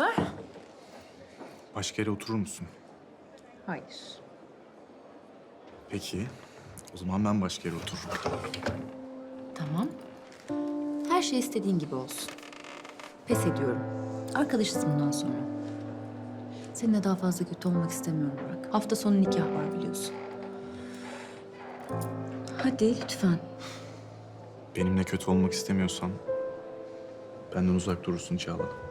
haber? Başka yere oturur musun? Hayır. Peki. O zaman ben başka yere otururum. Tamam. Her şey istediğin gibi olsun. Pes ediyorum. Arkadaşız bundan sonra. Seninle daha fazla kötü olmak istemiyorum Burak. Hafta sonu nikah var biliyorsun. Hadi lütfen. Benimle kötü olmak istemiyorsan benden uzak durursun Çağla.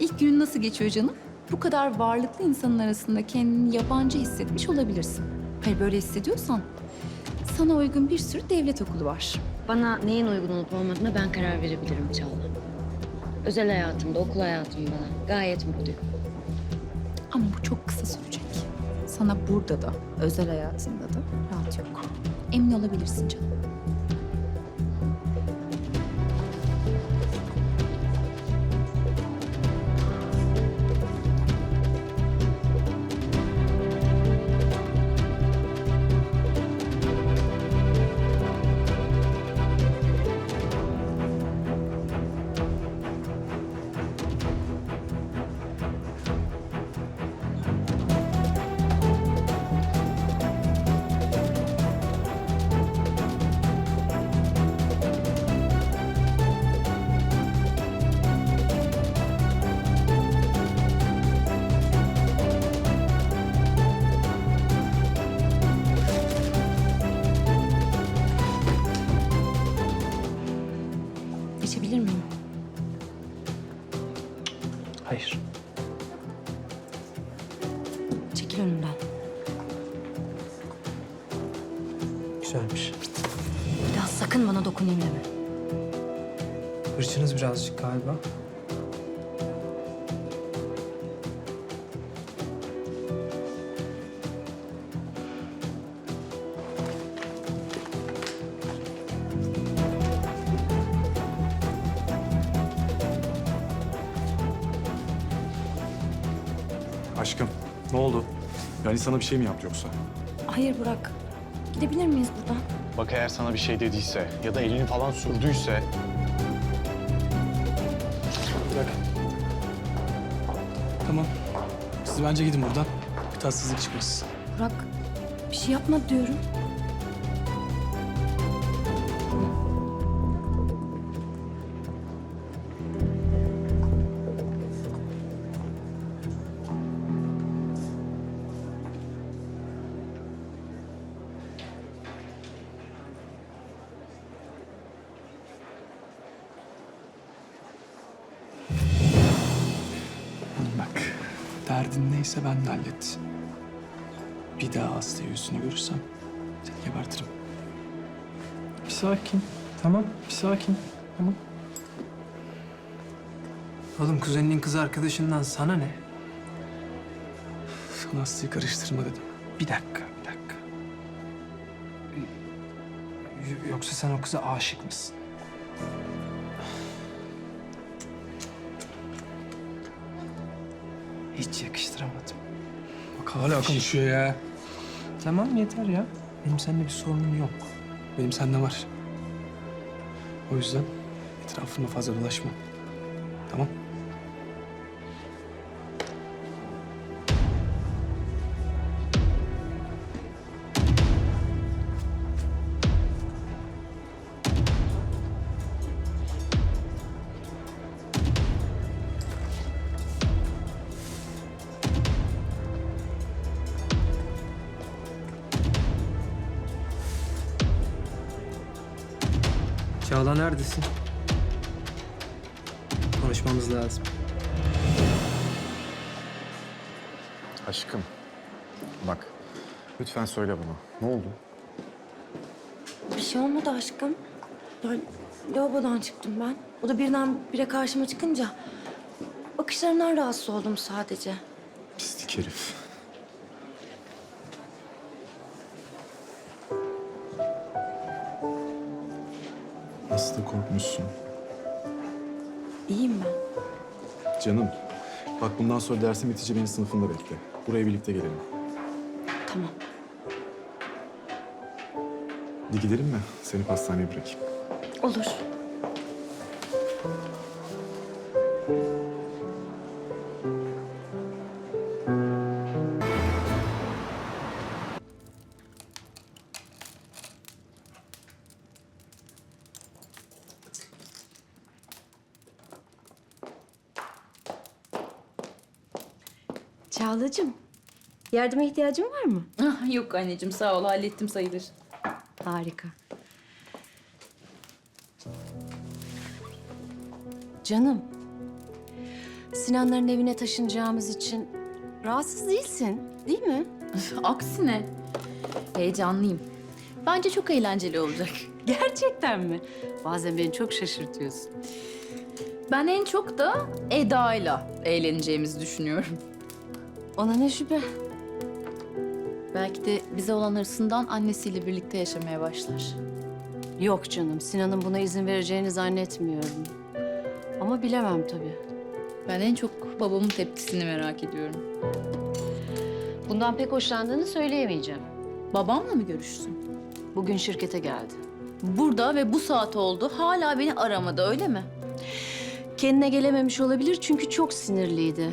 İlk günün nasıl geçiyor canım? Bu kadar varlıklı insanın arasında kendini yabancı hissetmiş olabilirsin. Hayır böyle hissediyorsan sana uygun bir sürü devlet okulu var. Bana neyin uygun olup olmadığına ben karar verebilirim Çağla. Özel hayatımda, okul hayatımda gayet mutluyum. Ama bu çok kısa sürecek. Sana burada da, özel hayatında da rahat yok. Emin olabilirsin canım. Çekil önümden. Güzelmiş. Bir daha sakın bana dokunayım deme. Hırçınız birazcık galiba. Yani sana bir şey mi yaptı yoksa? Hayır Burak. Gidebilir miyiz buradan? Bak eğer sana bir şey dediyse ya da elini falan sürdüyse Bırak. Tamam. Siz bence gidin buradan. Bir tatsızlık çıkmasın. Burak bir şey yapma diyorum. Neyse ben de hallet. Bir daha hasta yüzünü görürsem seni gebertirim. Bir sakin. Tamam. Bir sakin. Tamam. Oğlum kuzeninin kız arkadaşından sana ne? Sana Aslı'yı karıştırma dedim. Bir dakika, bir dakika. Yoksa sen o kıza aşık mısın? Hiç yakıştıramadım. Bak hala konuşuyor ya. Tamam yeter ya. Benim seninle bir sorunum yok. Benim sende var. O yüzden etrafıma fazla dolaşma. Tamam? Çağla neredesin? Konuşmamız lazım. Aşkım. Bak. Lütfen söyle bana. Ne oldu? Bir şey olmadı aşkım. Ben lavabodan çıktım ben. O da birden bire karşıma çıkınca bakışlarından rahatsız oldum sadece. Pislik herif. Korkmuşsun. İyiyim ben. Canım, bak bundan sonra dersin bitince beni sınıfında bekle. Buraya birlikte gelelim. Tamam. Hadi gidelim mi? Seni pastaneye bırakayım. Olur. Çağla'cığım, yardıma ihtiyacın var mı? Ah, yok anneciğim sağ ol hallettim sayılır. Harika. Canım, Sinanların evine taşınacağımız için rahatsız değilsin, değil mi? Aksine heyecanlıyım. Bence çok eğlenceli olacak. Gerçekten mi? Bazen beni çok şaşırtıyorsun. Ben en çok da Eda'yla eğleneceğimizi düşünüyorum. Ona ne şüphe? Belki de bize olan hırsından annesiyle birlikte yaşamaya başlar. Yok canım, Sinan'ın buna izin vereceğini zannetmiyorum. Ama bilemem tabii. Ben en çok babamın tepkisini merak ediyorum. Bundan pek hoşlandığını söyleyemeyeceğim. Babamla mı görüşsün? Bugün şirkete geldi. Burada ve bu saat oldu. Hala beni aramadı öyle mi? Kendine gelememiş olabilir çünkü çok sinirliydi.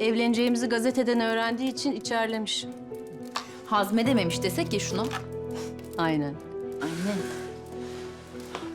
Evleneceğimizi gazeteden öğrendiği için içerlemiş. Hazmedememiş desek ya şuna. Aynen. Anne.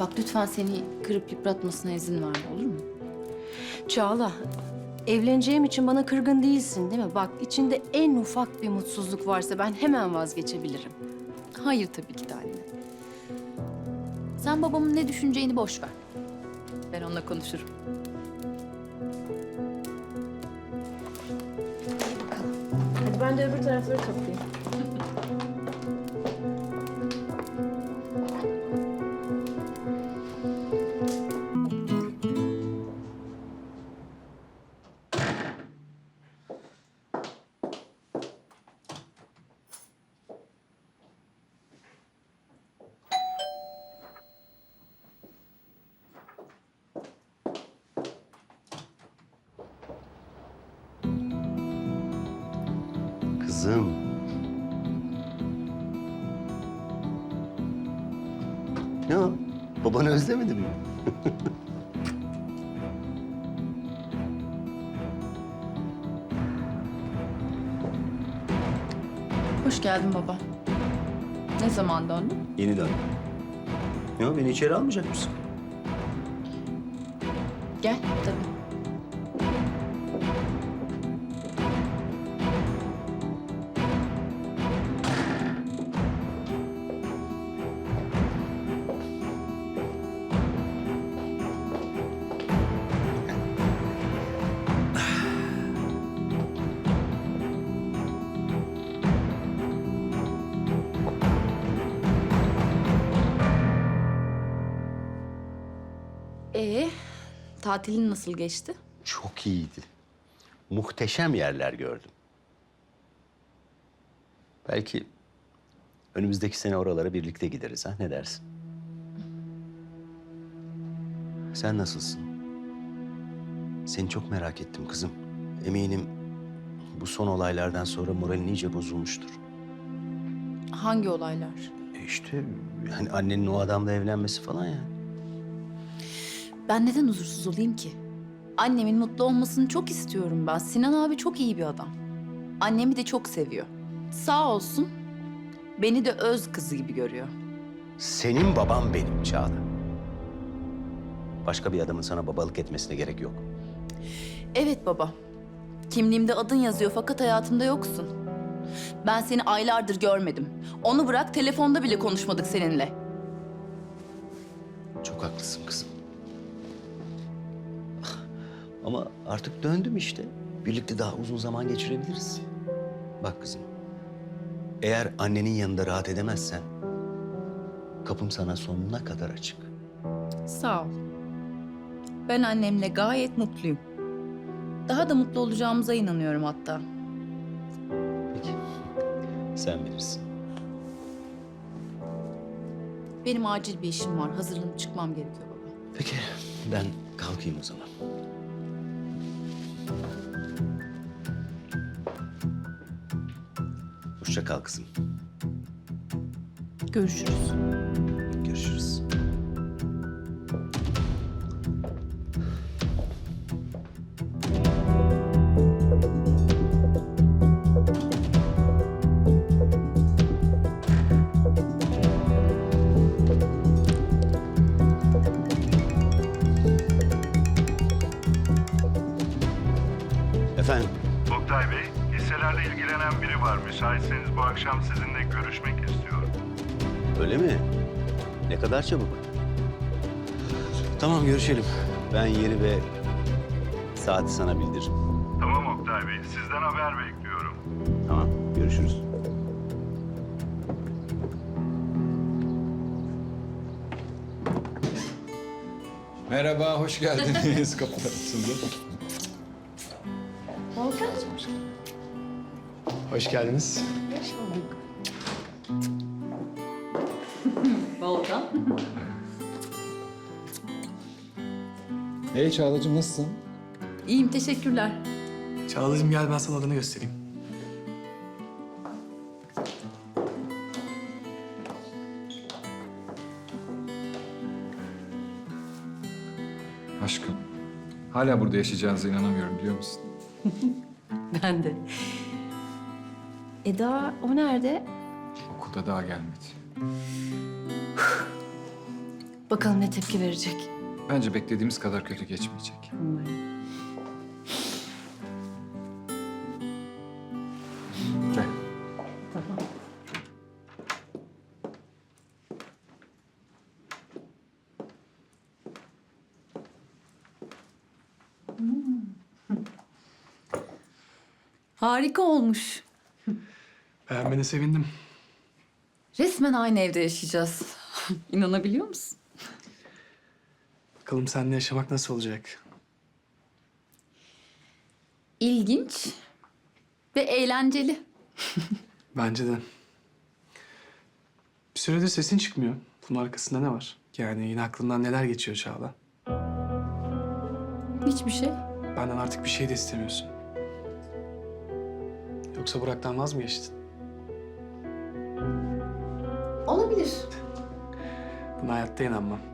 Bak lütfen seni kırıp yıpratmasına izin verme olur mu? Çağla, evleneceğim için bana kırgın değilsin değil mi? Bak içinde en ufak bir mutsuzluk varsa ben hemen vazgeçebilirim. Hayır tabii ki de anne. Sen babamın ne düşüneceğini boş ver. Ben onunla konuşurum. Ben de öbür tarafları toplayayım. Babanı özlemedin mi? Hoş geldin baba. Ne zaman döndün? Yeni dön. Ne o? Beni içeri almayacak mısın? Gel tabii. Ee, tatilin nasıl geçti? Çok iyiydi. Muhteşem yerler gördüm. Belki önümüzdeki sene oralara birlikte gideriz ha? Ne dersin? Sen nasılsın? Seni çok merak ettim kızım. Eminim bu son olaylardan sonra moralin iyice bozulmuştur. Hangi olaylar? E işte hani annenin o adamla evlenmesi falan ya. Ben neden huzursuz olayım ki? Annemin mutlu olmasını çok istiyorum ben. Sinan abi çok iyi bir adam. Annemi de çok seviyor. Sağ olsun beni de öz kızı gibi görüyor. Senin babam benim Çağla. Başka bir adamın sana babalık etmesine gerek yok. Evet baba. Kimliğimde adın yazıyor fakat hayatımda yoksun. Ben seni aylardır görmedim. Onu bırak telefonda bile konuşmadık seninle. Çok haklısın kızım. Ama artık döndüm işte. Birlikte daha uzun zaman geçirebiliriz. Bak kızım. Eğer annenin yanında rahat edemezsen... ...kapım sana sonuna kadar açık. Sağ ol. Ben annemle gayet mutluyum. Daha da mutlu olacağımıza inanıyorum hatta. Peki. Sen bilirsin. Benim acil bir işim var. Hazırlanıp çıkmam gerekiyor baba. Peki ben kalkayım o zaman. Hoşça kal kızım. Görüşürüz. Müsaitseniz bu akşam sizinle görüşmek istiyorum. öyle mi? Ne kadar çabuk. Tamam, görüşelim. Ben yeri ve saati sana bildiririm. Tamam Oktay Bey, sizden haber bekliyorum. Tamam, görüşürüz. Merhaba, hoş geldiniz. Kapılar açıldı. Hoş geldiniz. Hey Çağla'cığım nasılsın? İyiyim, teşekkürler. Çağla'cığım gel ben sana odanı göstereyim. Aşkım, hala burada yaşayacağınıza inanamıyorum biliyor musun? Ben de. Eda o nerede? Okulda daha gelmedi. Bakalım ne tepki verecek. Bence beklediğimiz kadar kötü geçmeyecek. Gel. Harika olmuş. Beğenmene sevindim. Resmen aynı evde yaşayacağız. İnanabiliyor musun? Bakalım seninle yaşamak nasıl olacak? İlginç ve eğlenceli. Bence de. Bir süredir sesin çıkmıyor. Bunun arkasında ne var? Yani yine aklından neler geçiyor Çağla? Hiçbir şey. Benden artık bir şey de istemiyorsun. Yoksa Burak'tan vaz mı geçtin? Olabilir. Buna hayatta inanmam.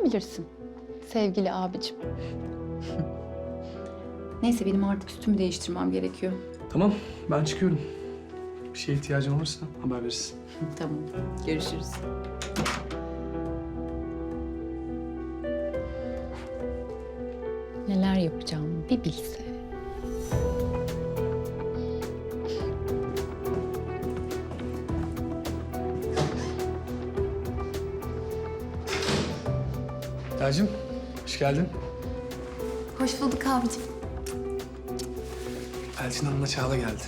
Sen bilirsin sevgili abicim. Neyse benim artık üstümü değiştirmem gerekiyor. Tamam, ben çıkıyorum. Bir şeye ihtiyacın olursa haber verirsin. Tamam. Görüşürüz. Neler yapacağımı bir bilse. Eda'cığım, hoş geldin. Hoş bulduk abicim. Elçin Hanım'la Çağla geldi.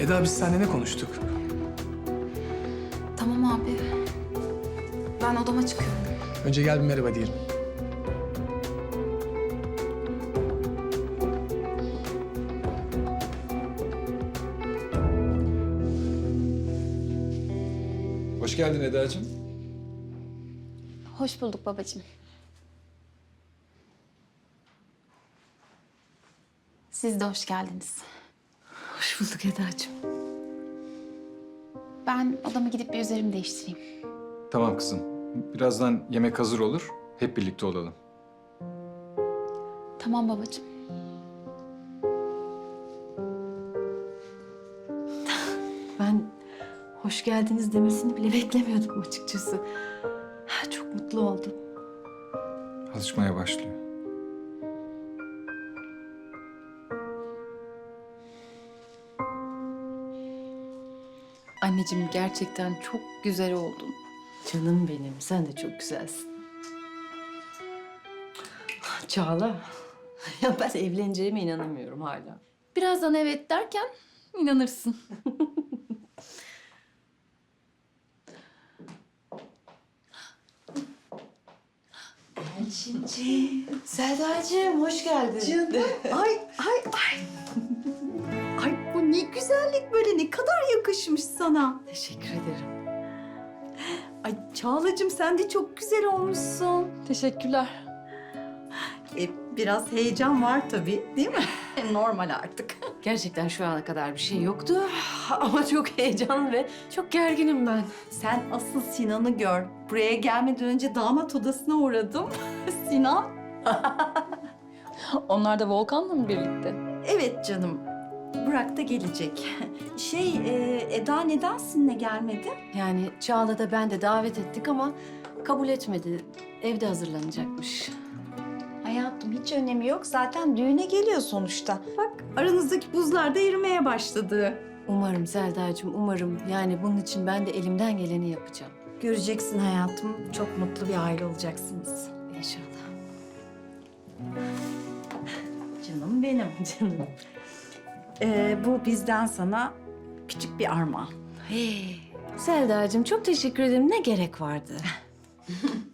Eda biz seninle ne konuştuk? Tamam abi. Ben odama çıkıyorum. Önce gel bir merhaba diyelim. Geldin Eda'cığım. Hoş bulduk babacığım. Siz de hoş geldiniz. Hoş bulduk Eda'cığım. Ben odama gidip bir üzerimi değiştireyim. Tamam kızım. Birazdan yemek hazır olur. Hep birlikte olalım. Tamam babacığım. Hoş geldiniz demesini bile beklemiyordum açıkçası. Ha, Çok mutlu oldum. Alışmaya başlıyor. Anneciğim gerçekten çok güzel oldun. Canım benim, sen de çok güzelsin. Çağla, ya ben evleneceğime inanamıyorum hala. Birazdan evet derken inanırsın. Selda'cığım hoş geldin. Canım, ay ay ay. Ay bu ne güzellik böyle ne kadar yakışmış sana. Teşekkür ederim. Ay Çağlacığım sen de çok güzel olmuşsun. Teşekkürler. E, biraz heyecan var tabii değil mi? Normal artık. Gerçekten şu ana kadar bir şey yoktu. Ama çok heyecanlı ve çok gerginim ben. Sen asıl Sinan'ı gör. Buraya gelmeden önce damat odasına uğradım. Sinan. Onlar da Volkan'la mı birlikte? Evet canım. Burak da gelecek. Şey e, Eda neden sizinle gelmedi? Yani Çağla da ben de davet ettik ama kabul etmedi. Evde hazırlanacakmış. Hayatım hiç önemi yok. Zaten düğüne geliyor sonuçta. Bak aranızdaki buzlar da erimeye başladı. Umarım Selda'cığım, umarım. Yani bunun için ben de elimden geleni yapacağım. Göreceksin hayatım. Çok mutlu bir aile olacaksınız. İnşallah. Canım benim canım. Ee, bu bizden sana küçük bir armağan. Hey, Selda'cığım çok teşekkür ederim. Ne gerek vardı?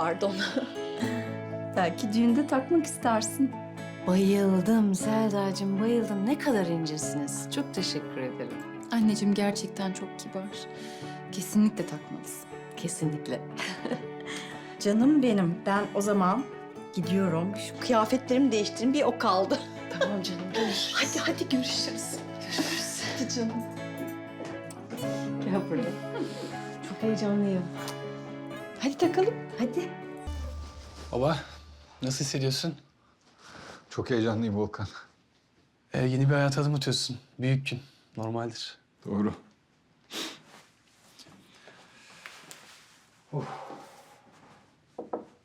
pardon. Belki düğünde takmak istersin. Bayıldım Selda'cığım, bayıldım. Ne kadar incesiniz. Çok teşekkür ederim. Anneciğim gerçekten çok kibar. Kesinlikle takmalısın. Kesinlikle. Canım benim. Ben o zaman gidiyorum. Şu kıyafetlerimi değiştireyim. Bir o kaldı. Tamam canım, görüşürüz. Hadi hadi görüşürüz. Görüşürüz. Hadi canım. Gel buraya. Çok heyecanlıyım. Hadi takalım. Hadi. Baba, nasıl hissediyorsun? Çok heyecanlıyım Volkan. Ee, yeni bir hayata adım atıyorsun. Büyük gün. Normaldir. Doğru.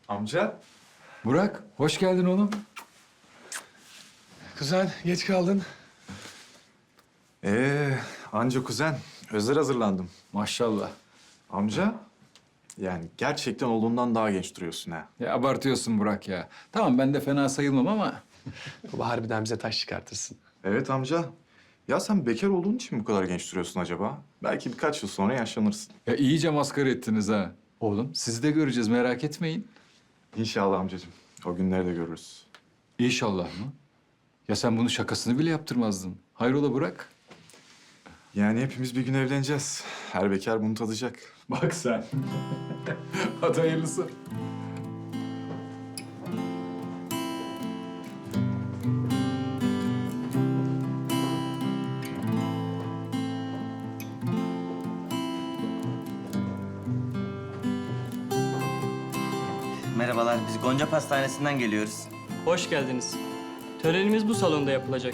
Amca? Burak, hoş geldin oğlum. Kuzen, geç kaldın. Ee, anca kuzen. Özel hazırlandım. Maşallah. Amca? Yani gerçekten olduğundan daha genç duruyorsun ha. Ya abartıyorsun Burak ya. Tamam ben de fena sayılmam ama Baba harbiden bize taş çıkartırsın. Evet amca. Ya sen bekar olduğun için mi bu kadar genç duruyorsun acaba? Belki birkaç yıl sonra yaşlanırsın. ya iyice maskara ettiniz ha. Oğlum sizi de göreceğiz merak etmeyin. İnşallah amcacığım. O günleri de görürüz. İnşallah mı? Ya sen bunun şakasını bile yaptırmazdın. Hayrola Burak? Yani hepimiz bir gün evleneceğiz. Her bekar bunu tadacak. Bak sen. Hadi hayırlısı. Merhabalar, biz Gonca Pastanesi'nden geliyoruz. Hoş geldiniz. Törenimiz bu salonda yapılacak.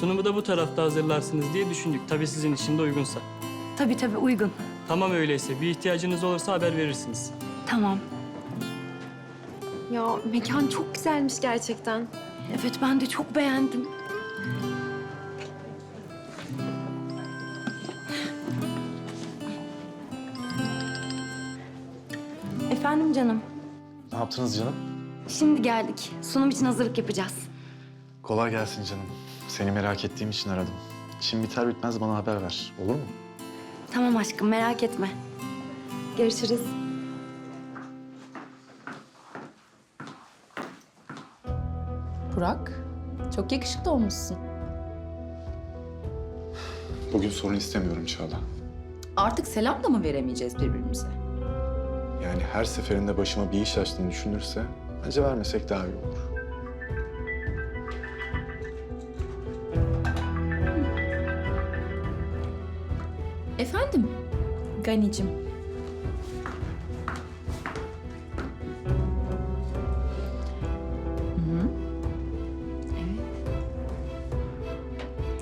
Sunumu da bu tarafta hazırlarsınız diye düşündük. Tabii sizin için de uygunsa. Tabii tabii uygun. Tamam öyleyse. Bir ihtiyacınız olursa haber verirsiniz. Tamam. Ya mekan çok güzelmiş gerçekten. Evet ben de çok beğendim. Efendim canım. Ne yaptınız canım? Şimdi geldik. Sunum için hazırlık yapacağız. Kolay gelsin canım. Seni merak ettiğim için aradım. İşin biter bitmez bana haber ver. Olur mu? Tamam aşkım merak etme. Görüşürüz. Burak, çok yakışıklı olmuşsun. Bugün sorun istemiyorum Çağla. Artık selam da mı veremeyeceğiz birbirimize? Yani her seferinde başıma bir iş açtığını düşünürse bence vermesek daha iyi olur. Efendim? Ganicim.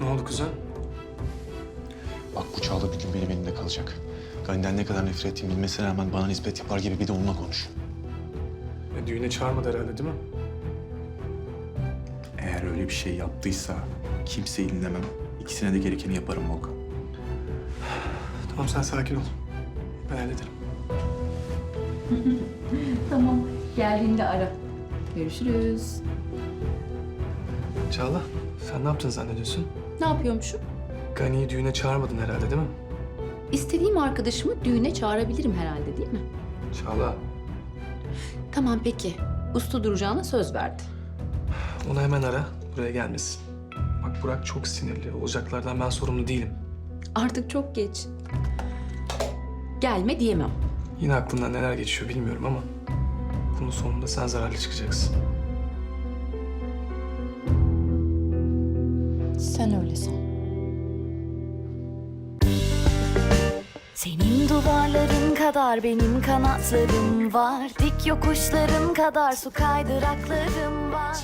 Ne oldu kuzen? Bak bu Çağla bir gün benim elimde kalacak. Gani'den ne kadar nefret ettiğimi bilmesine rağmen bana nispet yapar gibi bir de onunla konuş. E, düğüne çağırmadı herhalde değil mi? Eğer öyle bir şey yaptıysa kimseyi dinlemem. İkisine de gerekeni yaparım Volkan. Tamam sen sakin ol. Ben hallederim. Tamam, geldiğinde ara. Görüşürüz. Çağla, sen ne yaptın zannediyorsun? Ne yapıyormuşum? Gani'yi düğüne çağırmadın herhalde değil mi? İstediğim arkadaşımı düğüne çağırabilirim herhalde değil mi? Çağla, Tamam peki. Usta duracağına söz verdi. onu hemen ara. Buraya gelmesin. Bak Burak çok sinirli. Olacaklardan ben sorumlu değilim. Artık çok geç. Gelme diyemem. Yine aklından neler geçiyor bilmiyorum ama... ...bunun sonunda sen zararlı çıkacaksın. Sen öyle san. Senin duvarların kadar benim kanatlarım var Dik yokuşların kadar su kaydıraklarım var